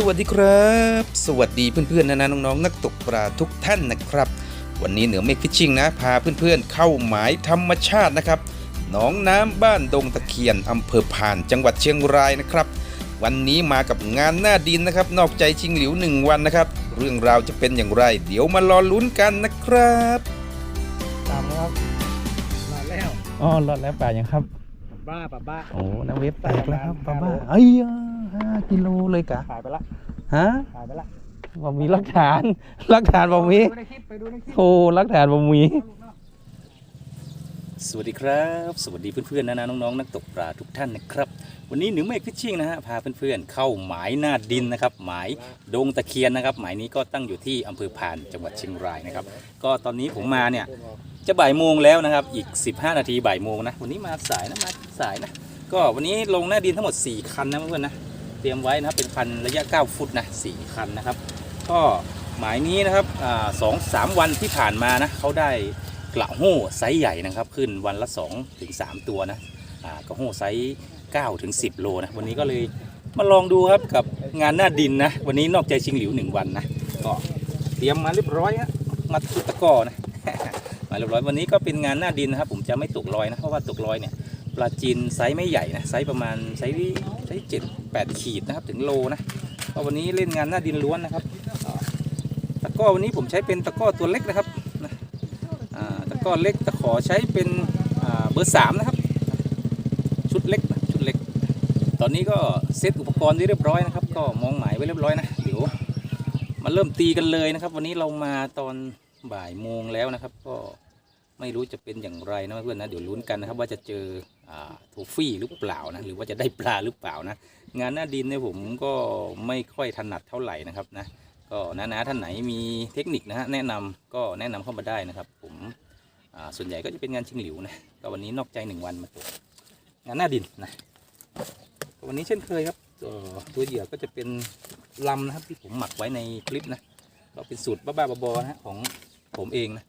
สวัสดีครับ สวัสดีเพื่อนๆนะนะน้องๆนักตกปลาทุกท่านนะครับ วันนี้เหนือเมฆฟิชชิ่งนะ พาเพื่อนๆเข้าหมายธรรมชาตินะครับหนองน้ำบ้านดงตะเคียนอำเภอพานจังหวัดเชียงรายนะครับ วันนี้มากับงานหน้าดินนะครับ นอกใจชิงหลิวหนึ่งวันนะครับ เรื่องราวจะเป็นอย่างไร เดี๋ยวมารอลุ้นกันนะครับตามนะครับมาแล้วอ๋อรอดแล้วป่ายังครับ บ้าป่ะบ้าโอ้น้ำเว็บแตกแล้วครับประป้ามาณบ้าเอ้ย ห้ากิโลเลยกะถ่ายไปละฮะถ่ายไปละบ่มีหลักฐานหลักฐานบ่มีไปดูในคลิปไปดูในคลิปโอ้หลักฐานบ่มีสวัสดีครับ สวัสดีเพื่อนๆนะนะน้องๆนักตกปลาทุกท่านนะครับ วันนี้หนึ่งเมฆฟิชชิ่งนะฮะพาเพื่อนๆเข้าหมายหน้าดินนะครับ หมายดงตะเคียนนะครับ หมายนี้ก็ตั้งอยู่ที่อำเภอพานจังหวัดเชียงรายนะครับ ก็ตอนนี้ผมมาเนี่ยจะบ่ายโมงแล้วนะครับ อีก 15 นาทีบ่ายโมงนะวันนี้มาสายนะมาสายนะ ก็วันนี้ลงหน้าดินทั้งหมด 4 คันนะเพื่อนๆนะ เตรียมไว้นะครับเป็นคันระยะ 9 ฟุตนะ4คันนะครับ ก็หมายนี้นะครับสองสามวันที่ผ่านมานะเขาได้กระโห้ไซส์ใหญ่นะครับ ขึ้นวันละ2ถึง3ตัวนะอ่ากระโห้ไซส์9ถึง10 โลนะวันนี้ก็เลยมาลองดูครับกับงานหน้าดินนะวันนี้นอกใจชิงหลิว 1 วันนะก็เตรียมมาเรียบร้อยฮะมาตุดตะกอนะมาเรียบร้อยวันนี้ก็เป็นงานหน้าดินนะครับ ผมจะไม่ตกลอยนะเพราะว่าตกลอยเนี่ย ปลาจีนไซส์ไม่ใหญ่นะไซส์ประมาณไซส์ไซส์เจ็ดแปดขีดนะครับถึงโลนะก็วันนี้เล่นงานหน้าดินล้วนนะครับตะก้อวันนี้ผมใช้เป็นตะก้อตัวเล็กนะครับตะก้อเล็กตะขอใช้เป็นเบอร์สามนะครับ ชุดเล็กชุดเล็ก ตอนนี้ก็เซตอุปกรณ์ไว้เรียบร้อยนะครับ ก็มองหมายไว้เรียบร้อยนะเดี๋ยวมาเริ่มตีกันเลยนะครับ วันนี้เรามาตอนบ่ายโมงแล้วนะครับ ก็ ไม่รู้จะเป็นอย่างไรนะเพื่อนนะเดี๋ยวลุ้นกันนะครับว่าจะเจออ่าโทฟี่หรือเปล่านะหรือว่าจะได้ปลาหรือเปล่านะงานหน้าดินเนี่ยผมก็ไม่ค่อยถนัดเท่าไหร่นะครับนะก็นะๆท่านไหนมีเทคนิคนะฮะแนะนำก็แนะนำเข้ามาได้นะครับ ผมส่วนใหญ่ก็จะเป็นงานชิงหลิวนะก็วันนี้นอกใจหนึ่งวันมาตัวงานหน้าดินนะวันนี้เช่นเคยครับตัวเหยื่อก็จะเป็นลำนะครับที่ผมหมักไว้ในคลิปนะก็เป็นสูตรบ้าๆบอๆนะของผมเองนะ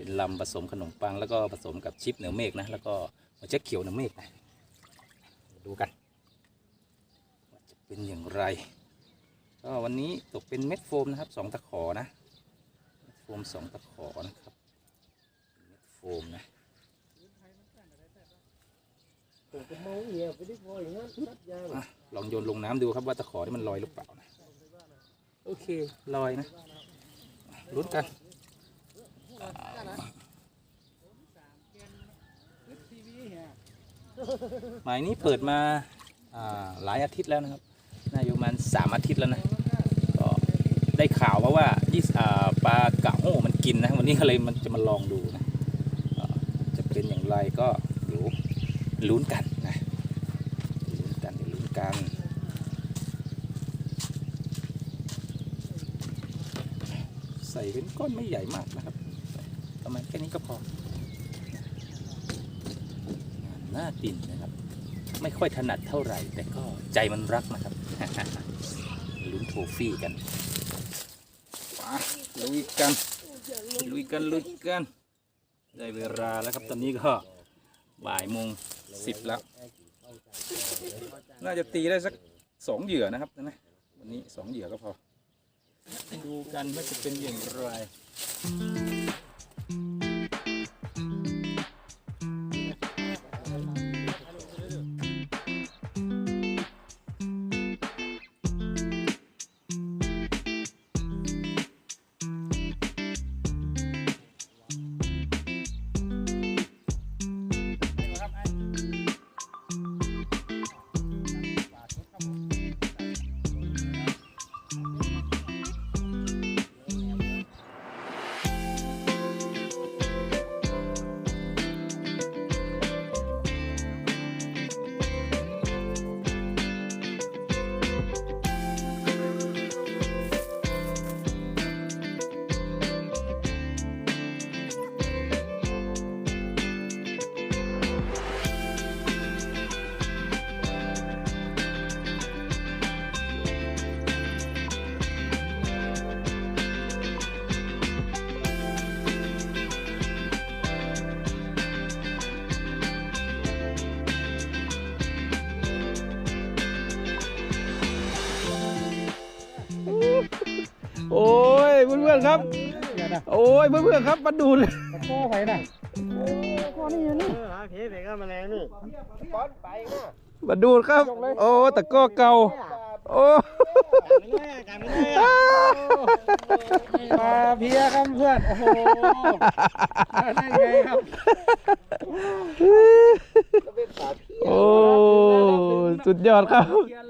เป็นลำผสมขนมปัง แล้วก็ผสมกับชิปเหนือเมฆนะ แล้วก็หัวเจ๊กเขียวเหนือเมฆนะดูกันว่าจะเป็นอย่างไร ก็วันนี้ตกเป็นเม็ดโฟมนะครับสองตะขอนะเม็ดโฟมสองตะขอนะครับเม็ดโฟมนะผมก็มองเหี้ยไปดิพออย่างนั้นตัดยางอะลองโยนลงน้ำดูครับว่าตะขอที่มันลอยหรือเปล่านะโอเคลอยนะลุ้นกัน หมายนี้เปิดมาหลายอาทิตย์แล้วนะครับน่าอยู่ประมาณสามอาทิตย์แล้วนะก็ได้ข่าวมาว่ายี่ปลากระโห้มันกินนะวันนี้ก็เลยมันจะมาลองดูนะจะเป็นอย่างไรก็เดี๋ยวลุ้นกันนะลุ้นกันลุ้นกันใส่เป็นก้อนไม่ใหญ่มากนะครับประมาณแค่นี้ก็พอ หน้าดินนะครับ ไม่ค่อยถนัดเท่าไหร่ แต่ก็ใจมันรักนะครับลุ้นโทฟี่กันลุยกันลุยกันลุยกันได้เวลาแล้วครับตอนนี้ก็บ่ายโมงสิบแล้ว น่าจะตีได้สักสองเหยื่อนะครับนะวันนี้สองเหยื่อก็พอ ดูกันว่าจะเป็นอย่างไร พื่อนๆครับ โอ้ยเพื่อนๆครับมาดูเลยโก้ไปน่ะโก้นี่นี่หาเพจไปก็มาแรงนี่ปอนไปนะมาดูครับ โอ้ตะกร้อเก่า โอ้กันไม่ได้มาเพียครับเพื่อน โอ้โหได้ไงครับโอ้ สุดยอดครับตะ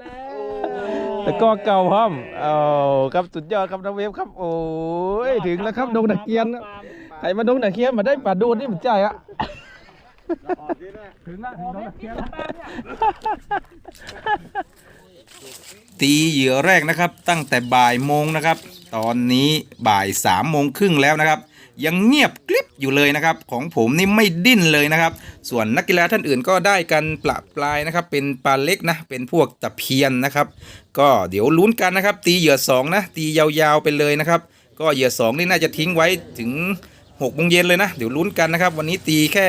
กร้อเก่าครับเอาครับสุดยอดครับน้องเวฟครับ โอ้ยถึงแล้วครับดงตะเกียนครับใครมาดงตะเกียนมาได้ปลาดูดนี่มันใจอะถึงแล้วถึงแล้วเพียแล้วตีเหยื่อแรกนะครับ ตั้งแต่บ่ายโมงนะครับ ตอนนี้บ่ายสามโมงครึ่งแล้วนะครับ ยังเงียบกริบอยู่เลยนะครับ ของผมนี่ไม่ดิ้นเลยนะครับ ส่วนนักกีฬาท่านอื่นก็ได้กันปละปลายนะครับ เป็นปลาเล็กนะ เป็นพวกตะเพียนนะครับ ก็เดี๋ยวลุ้นกันนะครับ ตีเหยื่อสองนะตียาวๆไปเลยนะครับ ก็เหยื่อสองนี่น่าจะทิ้งไว้ถึงหกโมงเย็นเลยนะ เดี๋ยวลุ้นกันนะครับ วันนี้ตีแค่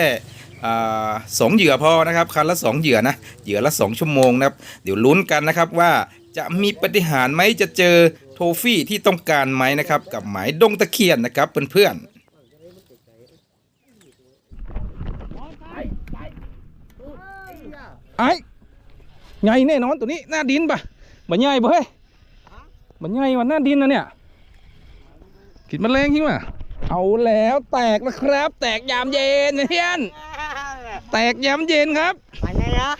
สองเหยื่อพอนะครับคันละสองเหยื่อนะเหยื่อละสองชั่วโมงนะครับ เดี๋ยวลุ้นกันนะครับว่าจะมีปฏิหารไหมจะเจอโทฟี่ที่ต้องการไหมนะครับ กับหมายดงตะเคียนนะครับเพื่อนๆ ไอ้ใหญ่แน่นอนตัวนี้หน้าดินปะบ่ใหญ่บ่เฮ้ยบ่ใหญ่วันหน้าดินนะเนี่ยกินแมลงจริงป่ะเอาแล้วแตกแล้วครับ แตกยามเย็นเพื่อนแตกยามเย็นครับไปไงอะ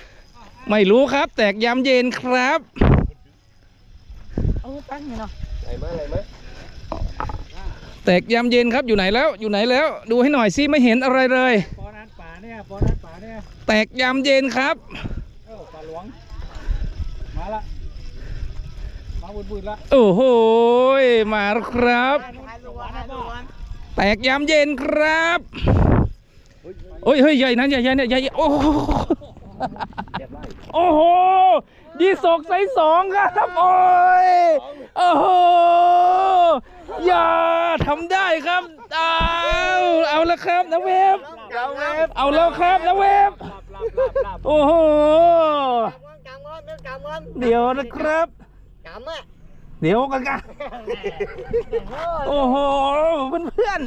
ไม่รู้ครับ แตกยามเย็นครับเอาตั้งไงเนาะแตกยามเย็นครับอยู่ไหนแล้วอยู่ไหนแล้ว ดูให้หน่อยสิไม่เห็นอะไรเลยปอนัดป่าเนี่ยปอนัดป่าเนี่ย แตกยามเย็นครับเออป่าหลวง มาละ มาบุญบุญละ โอ้โห มาแล้วครับ แตกยามเย็นครับโอ้ยเฮ้ยใหญ่นะใหญ่ใหญ่เนี่ยใหญ่โอ้โหโอ้โหดีศกไซส์สองครับโอ้ยโอ้โหอย่าทำได้ครับเอาเอาแล้วครับนะเวฟ เราเว็บเอาแล้วครับนะเวฟหลับหลับหลับหลับโอ้โหกำมันกำมันเดี๋ยวนะครับกำอะเดี๋ยวกันกันโอ้โหเพื่อน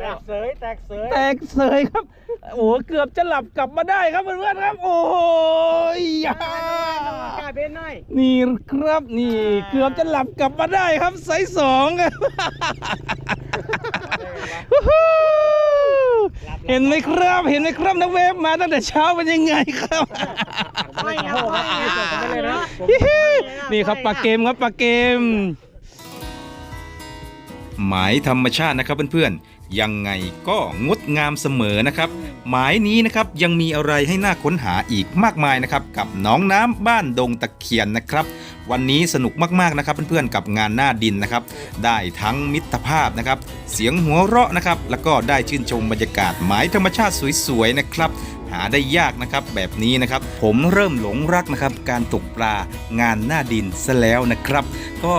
แตกเสยแตกเสยๆแตกเสยครับโอ้โหเกือบจะหลับกลับมาได้ครับเพื่อนๆครับ โอ้โหยากล้าเป็นหน่อยนี่ครับนี่เกือบจะหลับกลับมาได้ครับไซส์สองครับ เห็นไหมครับ เห็นไหมครับนักเวฟมาตั้งแต่เช้าเป็นยังไงครับไม่เอาไม่เอานี่ครับปลาเกมครับปลาเกม หมายธรรมชาตินะครับเพื่อนๆยังไงก็งดงามเสมอนะครับ หมายนี้นะครับยังมีอะไรให้น่าค้นหาอีกมากมายนะครับ กับหน้องน้ำบ้านดงตะเคียนนะครับ วันนี้สนุกมากๆนะครับเพื่อนๆกับงานหน้าดินนะครับ ได้ทั้งมิตรภาพนะครับ เสียงหัวเราะนะครับ แล้วก็ได้ชื่นชมบรรยากาศหมายธรรมชาติสวยๆนะครับาได้ยากนะครับแบบนี้นะครับ ผมเริ่มหลงรักนะครับ การตกปลางานหน้าดินซะแล้วนะครับ ก็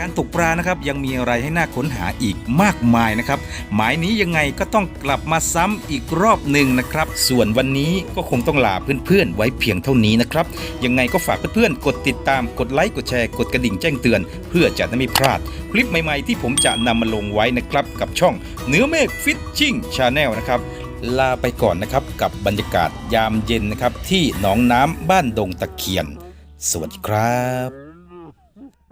การตกปลานะครับยังมีอะไรให้น่าค้นหาอีกมากมายนะครับ หมายนี้ยังไงก็ต้องกลับมาซ้ำอีกรอบหนึ่งนะครับ ส่วนวันนี้ก็คงต้องลาเพื่อนๆไว้เพียงเท่านี้นะครับ ยังไงก็ฝากเพื่อนๆกดติดตามกดไลค์กดแชร์กดกระดิ่งแจ้งเตือน เพื่อจะได้ไม่พลาด คลิปใหม่ๆ ที่ผมจะนำมาลงไว้นะครับกับช่องเนื้อเมฆฟิชชิ่งชาแนลนะครับ ลาไปก่อนนะครับกับบรรยากาศยามเย็นนะครับที่หนองน้ำบ้านดงตะเคียน สวัสดีครับ